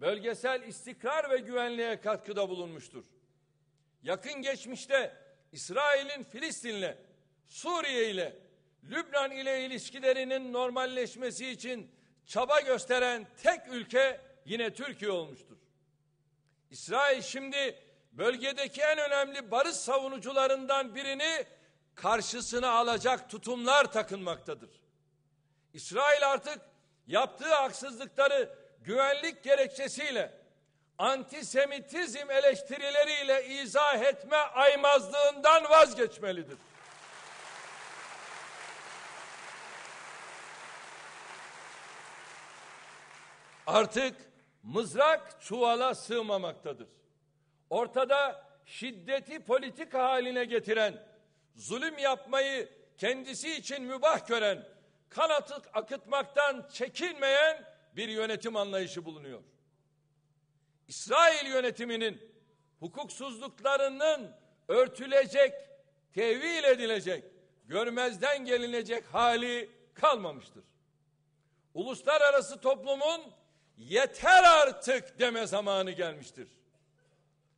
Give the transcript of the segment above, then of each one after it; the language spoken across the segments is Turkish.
bölgesel istikrar ve güvenliğe katkıda bulunmuştur. Yakın geçmişte İsrail'in Filistin'le, Suriye ile, Lübnan ile ilişkilerinin normalleşmesi için çaba gösteren tek ülke yine Türkiye olmuştur. İsrail şimdi bölgedeki en önemli barış savunucularından birini karşısına alacak tutumlar takınmaktadır. İsrail artık yaptığı haksızlıkları güvenlik gerekçesiyle antisemitizm eleştirileriyle izah etme aymazlığından vazgeçmelidir. Artık mızrak çuvala sığmamaktadır. Ortada şiddeti politik haline getiren, zulüm yapmayı kendisi için mübah gören, kan akıtmaktan çekinmeyen bir yönetim anlayışı bulunuyor. İsrail yönetiminin hukuksuzluklarının örtülecek, tevil edilecek, görmezden gelinecek hali kalmamıştır. Uluslararası toplumun yeter artık deme zamanı gelmiştir.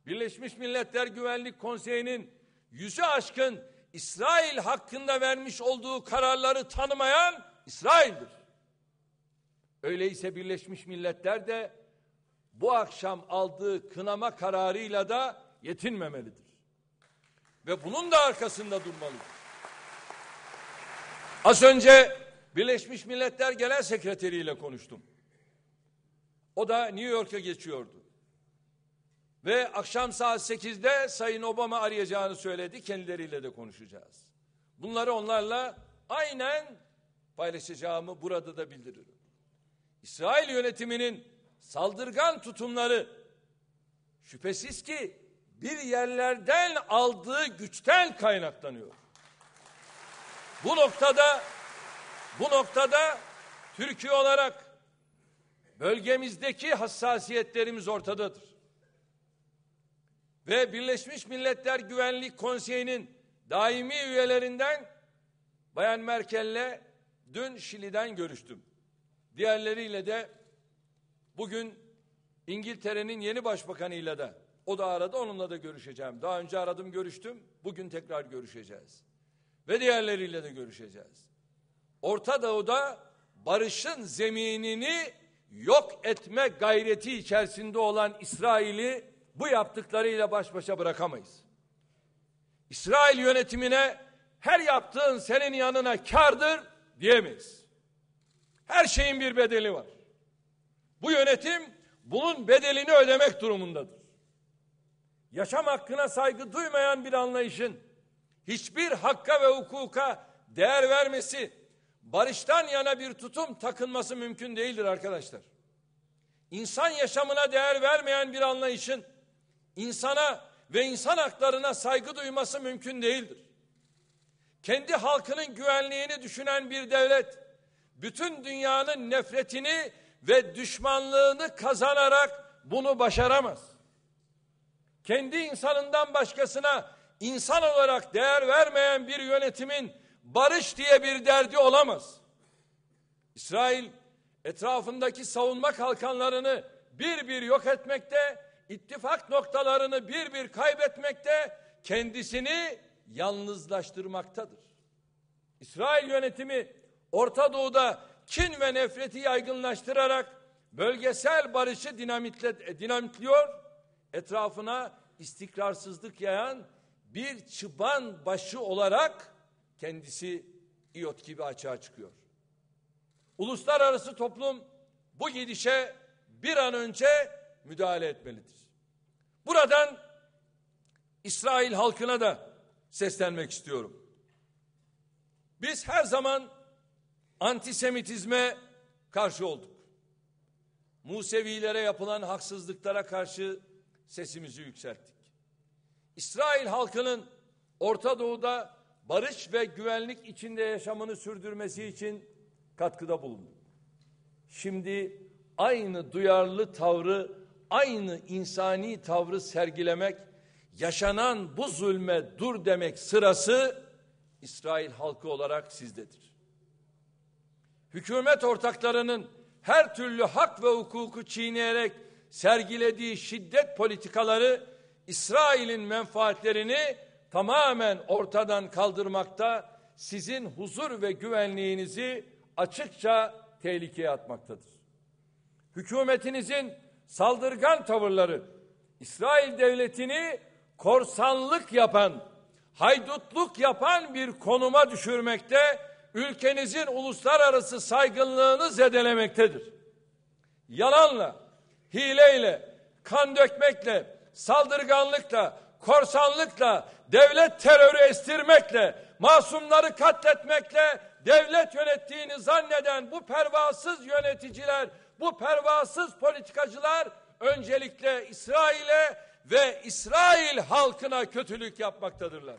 Birleşmiş Milletler Güvenlik Konseyi'nin yüzü aşkın İsrail hakkında vermiş olduğu kararları tanımayan İsrail'dir. Öyleyse Birleşmiş Milletler de bu akşam aldığı kınama kararıyla da yetinmemelidir. Ve bunun da arkasında durmalıdır. Az önce Birleşmiş Milletler Genel Sekreteri ile konuştum. O da New York'a geçiyordu. Ve akşam saat 8'de Sayın Obama arayacağını söyledi. Kendileriyle de konuşacağız. Bunları onlarla aynen paylaşacağımı burada da bildiririm. İsrail yönetiminin saldırgan tutumları şüphesiz ki bir yerlerden aldığı güçten kaynaklanıyor. Bu noktada bu noktada Türkiye olarak bölgemizdeki hassasiyetlerimiz ortadadır. Ve Birleşmiş Milletler Güvenlik Konseyi'nin daimi üyelerinden Bayan Merkel'le dün Şili'den görüştüm. Diğerleriyle de bugün İngiltere'nin yeni başbakanıyla da o da aradı onunla da görüşeceğim. Daha önce aradım görüştüm. Bugün tekrar görüşeceğiz. Ve diğerleriyle de görüşeceğiz. Orta Doğu'da barışın zeminini yok etme gayreti içerisinde olan İsrail'i bu yaptıklarıyla baş başa bırakamayız. İsrail yönetimine her yaptığın senin yanına kardır diyemeyiz. Her şeyin bir bedeli var. Bu yönetim bunun bedelini ödemek durumundadır. Yaşam hakkına saygı duymayan bir anlayışın hiçbir hakka ve hukuka değer vermesi, barıştan yana bir tutum takınması mümkün değildir arkadaşlar. İnsan yaşamına değer vermeyen bir anlayışın insana ve insan haklarına saygı duyması mümkün değildir. Kendi halkının güvenliğini düşünen bir devlet bütün dünyanın nefretini ve düşmanlığını kazanarak bunu başaramaz. Kendi insanından başkasına insan olarak değer vermeyen bir yönetimin barış diye bir derdi olamaz. İsrail etrafındaki savunma kalkanlarını bir bir yok etmekte, ittifak noktalarını bir bir kaybetmekte, kendisini yalnızlaştırmaktadır. İsrail yönetimi Orta Doğu'da kin ve nefreti yaygınlaştırarak bölgesel barışı dinamitle, dinamitliyor, etrafına istikrarsızlık yayan bir çıban başı olarak kendisi iot gibi açığa çıkıyor. Uluslararası toplum bu gidişe bir an önce müdahale etmelidir. Buradan İsrail halkına da seslenmek istiyorum. Biz her zaman antisemitizme karşı olduk. Musevilere yapılan haksızlıklara karşı sesimizi yükselttik. İsrail halkının Orta Doğu'da barış ve güvenlik içinde yaşamını sürdürmesi için katkıda bulunduk. Şimdi aynı duyarlı tavrı, aynı insani tavrı sergilemek, yaşanan bu zulme dur demek sırası İsrail halkı olarak sizdedir hükümet ortaklarının her türlü hak ve hukuku çiğneyerek sergilediği şiddet politikaları İsrail'in menfaatlerini tamamen ortadan kaldırmakta, sizin huzur ve güvenliğinizi açıkça tehlikeye atmaktadır. Hükümetinizin saldırgan tavırları İsrail devletini korsanlık yapan, haydutluk yapan bir konuma düşürmekte, ülkenizin uluslararası saygınlığını zedelemektedir. Yalanla, hileyle, kan dökmekle, saldırganlıkla, korsanlıkla, devlet terörü estirmekle, masumları katletmekle devlet yönettiğini zanneden bu pervasız yöneticiler, bu pervasız politikacılar öncelikle İsrail'e ve İsrail halkına kötülük yapmaktadırlar.